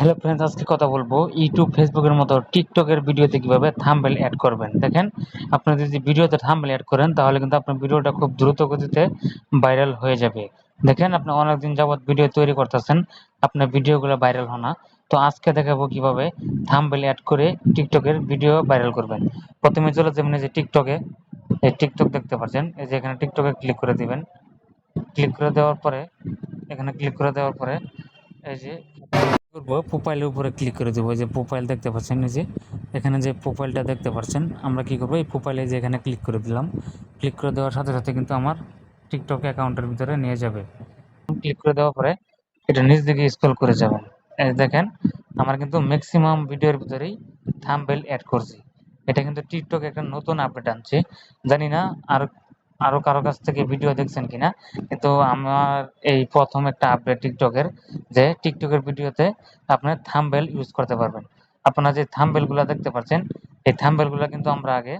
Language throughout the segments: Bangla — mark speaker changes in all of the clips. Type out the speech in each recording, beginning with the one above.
Speaker 1: হ্যালো ফ্রেন্ডস আজকে কথা বলব ইউটিউব ফেসবুকের মতো টিকটকের ভিডিওতে কীভাবে থাম্বনেল অ্যাড করবেন। দেখেন, আপনি যদি ভিডিওতে থাম্বনেল অ্যাড করেন, তাহলে কিন্তু আপনার ভিডিওটা খুব দ্রুত গতিতে ভাইরাল হয়ে যাবে। দেখেন, আপনি অনেকদিন যাবত ভিডিও তৈরি করতেছেন, আপনার ভিডিওগুলো ভাইরাল হয় না। তো আজকে দেখাবো কীভাবে থাম্বনেল অ্যাড করে টিকটকের ভিডিও ভাইরাল করবেন। প্রথমে চলে যাবেন যে টিকটকে এই টিকটক দেখতে পাচ্ছেন, এই যে এখানে টিকটকে ক্লিক করে দিবেন। ক্লিক করে দেওয়ার পরে, এখানে ক্লিক করে দেওয়ার পরে, এই যে করব। প্রোফাইলের উপরে ক্লিক করে দেবো। যে প্রোফাইল দেখতে পাচ্ছেন যে এখানে যে প্রোফাইলটা দেখতে পাচ্ছেন, আমরা কি করব? এই প্রোফাইলে যে এখানে ক্লিক করে দিলাম ক্লিক করে দেওয়ার সাথে সাথে কিন্তু আমার টিকটক অ্যাকাউন্টের ভিতরে নিয়ে যাবে। ক্লিক করে দেওয়ার পরে এটা নিচ দিকে স্ক্রল করে যাবেন দেখেন, আমার কিন্তু ম্যাক্সিমাম ভিডিওর ভিতরেই থাম্বনেল অ্যাড করছি। এটা কিন্তু টিকটক একটা নতুন আপডেট আনছে। জানি না আর আরও কারও কাছ থেকে ভিডিও দেখছেন কিনা, কিন্তু আমার এই প্রথম একটা আপডেট টিকটকের যে টিকটকের ভিডিওতে আপনার থাম্বেল ইউজ করতে পারবেন। আপনারা যে থাম্বেলগুলা দেখতে পাচ্ছেন, এই থাম্বেলগুলা কিন্তু আমরা আগে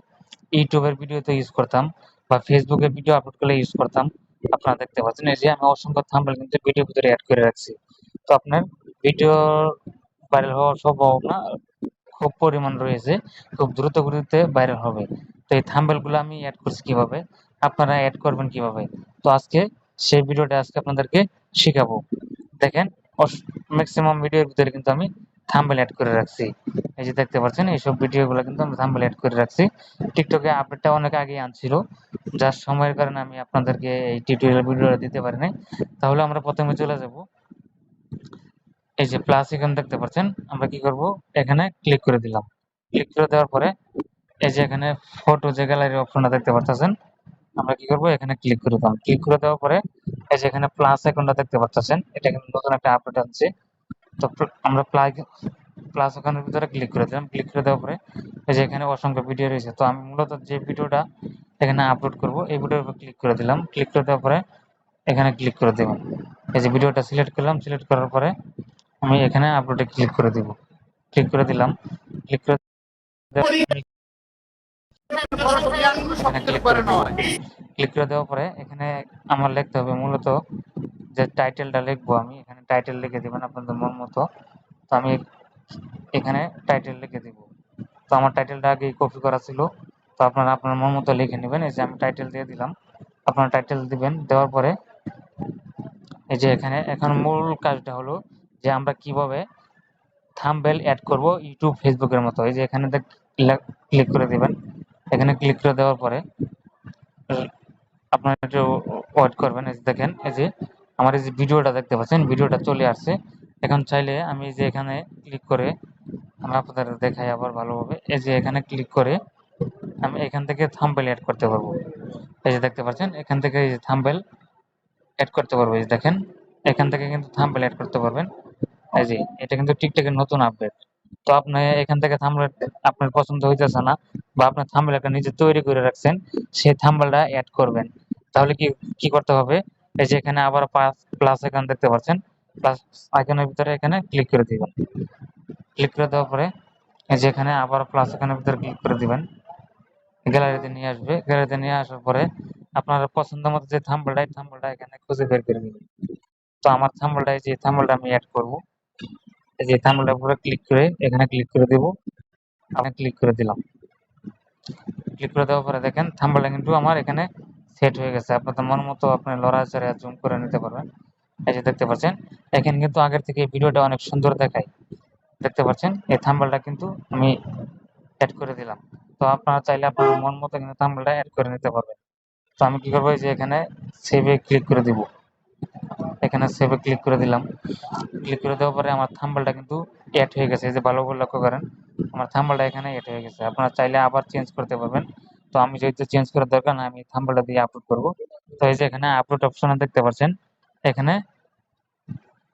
Speaker 1: ইউটিউবের ভিডিওতে ইউজ করতাম বা ফেসবুকে ভিডিও আপলোড করলে ইউজ করতাম। আপনারা দেখতে পাচ্ছেন, এই যে আমি অসংখ্য থাম্বেল কিন্তু ভিডিও ভিতরে অ্যাড করে রাখছি। তো আপনার ভিডিও ভাইরাল হওয়ার সম্ভাবনা খুব পরিমাণ রয়েছে, খুব দ্রুত গতিতে ভাইরাল হবে। তো এই থাম্বেলগুলো আমি অ্যাড করছি কীভাবে? আপনারা অ্যাড করবেন কীভাবে? তো আজকে সেই ভিডিওটা আজকে আপনাদেরকে শেখাবো। দেখেন ম্যাক্সিমাম ভিডিওর ভিতরে কিন্তু আমি থাম্বেল অ্যাড করে রাখছি। এই যে দেখতে পাচ্ছেন, এইসব ভিডিওগুলো কিন্তু আমি থাম্বেল অ্যাড করে রাখছি। টিকটকে আপডেটটা অনেক আগে আনছিল, যার সময়ের কারণে আমি আপনাদেরকে এই টিউটোরিয়াল ভিডিওটা দিতে পারি নাই তাহলে আমরা প্রথমে চলে যাব। এই যে প্লাস এখানে দেখতে পাচ্ছেন, আমরা কি করব? এখানে ক্লিক করে দিলাম। ক্লিক করে দেওয়ার পরে, এই যে এখানে ফটো যে গ্যালারি অপশনটা দেখতে পাচ্ছেন আমরা কি করব এখানে ক্লিক করে দিলাম ক্লিক করে দেওয়ার পরে এই যে এখানে প্লাস আইকনটা দেখতে পাচ্ছেন এটা কিন্তু নতুন একটা আপডেট আছে তো আমরা প্লাগ প্লাস আইকনের ভিতরে ক্লিক করে দিলাম ক্লিক করে দেওয়ার পরে এই যে এখানে অসংখ্য ভিডিও রয়েছে তো আমি মূলত যে ভিডিওটা এখানে আপলোড করব এই ভিডিওর উপর ক্লিক করে দিলাম ক্লিক করে দেওয়ার পরে এখানে ক্লিক করে দেব এই যে ভিডিওটা সিলেক্ট করলাম সিলেক্ট করার পরে আমি এখানে আপলোডে ক্লিক করে দিব ক্লিক করে দিলাম ক্লিক করে ক্লিক করে দেওয়ার পরে এখানে আমার লিখতে হবে মূলত যে টাইটেলটা লিখব আমি। এখানে টাইটেল লিখে দিবেন আপনাদের মন মতো। তো আমি এখানে টাইটেল লিখে দিব। তো আমার টাইটেলটা আগে কপি করা ছিল। তো আপনারা আপনার মন মতো লিখে নেবেন। এই যে আমি টাইটেল দিয়ে দিলাম। আপনারা টাইটেল দিবেন। দেওয়ার পরে এই যে এখানে, এখন মূল কাজটা হলো যে আমরা কীভাবে থাম্বেল অ্যাড করব ইউটিউব ফেসবুকের মতো। এই যে এখানে ক্লিক করে দিবেন। এখানে ক্লিক করে দেওয়ার পরে, আপনারা একটু ওয়েট করবেন, এই দেখেন, এই যে আমার এই যে ভিডিওটা দেখতে পাচ্ছেন, ভিডিওটা চলে আসছে। এখন চাইলে আমি যে এখানে ক্লিক করে আমি আপনাদের দেখাই আবার ভালোভাবে। এই যে এখানে ক্লিক করে আমি এখান থেকে থাম্বেল অ্যাড করতে পারব। এই যে দেখতে পাচ্ছেন, এখান থেকে এই যে থাম্বেল অ্যাড করতে পারব, এই যে দেখেন। এখান থেকে কিন্তু থাম্বেল অ্যাড করতে পারবেন। এই যে, এটা কিন্তু টিকটকের নতুন আপডেট তো আপনি এখান থেকে থাম্বেল আপনার পছন্দ হইতেছে না বা আপনার থাম্বেল একটা নিজে তৈরি করে রাখছেন, সেই থাম্বেলটা অ্যাড করবেন। তাহলে কি কি করতে হবে? এই যে এখানে আবার প্লাস আইকন দেখতে পাচ্ছেন প্লাস আইকনের ভিতরে এখানে ক্লিক করে দিবেন। ক্লিক করে দেওয়ার পরে এই যে এখানে আবার প্লাস আইকনের ভিতরে ক্লিক করে দিবেন। গ্যালারিতে নিয়ে আসবে। গ্যালারিতে নিয়ে আসার পরে আপনার পছন্দ মতো যে থাম্বেলটা এই থাম্বেলটা এখানে খুঁজে বের করে দিবেন। তো আমার থাম্বেলটা এই যে থাম্বেলটা আমি অ্যাড করব। যে থাম্বেলটার উপরে ক্লিক করে, এখানে ক্লিক করে দেব। আমি ক্লিক করে দিলাম। ক্লিক করে দেওয়ার পরে দেখেন থাম্বেলটা কিন্তু আমার এখানে সেট হয়ে গেছে। আপনাদের মন মতো আপনি লড়াচড়ে জুম করে নিতে পারবেন। এই যে দেখতে পাচ্ছেন, এখানে কিন্তু আগের থেকে ভিডিওটা অনেক সুন্দর দেখায়। দেখতে পাচ্ছেন, এই থাম্বেলটা কিন্তু আমি অ্যাড করে দিলাম। তো আপনারা চাইলে আপনার মন মতো কিন্তু থাম্বেলটা অ্যাড করে নিতে পারবেন। তো আমি কি করব যে এখানে সেভে ক্লিক করে দিব। এখানে সেভে ক্লিক করে দিলাম। ক্লিক করে দেওয়ার পরে আমার থাম্বেলটা কিন্তু অ্যাড হয়ে গেছে। এই যে ভালো করে লক্ষ্য করেন, আমার থাম্বেলটা এখানে অ্যাড হয়ে গেছে। আপনারা চাইলে আবার চেঞ্জ করতে পারবেন। তো আমি যেহেতু চেঞ্জ করার দরকার না, আমি থাম্বেলটা দিয়ে আপলোড করব। তো এই যে এখানে আপলোড অপশনে দেখতে পাচ্ছেন, এখানে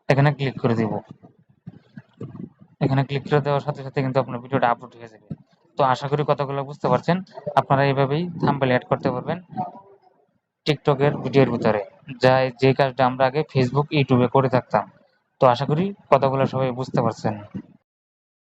Speaker 1: এখানে ক্লিক করে দিব। এখানে ক্লিক করে দেওয়ার সাথে সাথে কিন্তু আপনার ভিডিওটা আপলোড হয়ে যাবে। তো আশা করি কথাগুলো বুঝতে পারছেন। আপনারা এইভাবেই থাম্বেল অ্যাড করতে পারবেন। টিকটকের ভিডিওর ভিতরে। যা যে কাজটা আমরা আগে ফেসবুক ইউটিউবে করে থাকতাম। তো আশা করি কথাগুলো সবাই বুঝতে পারছেন।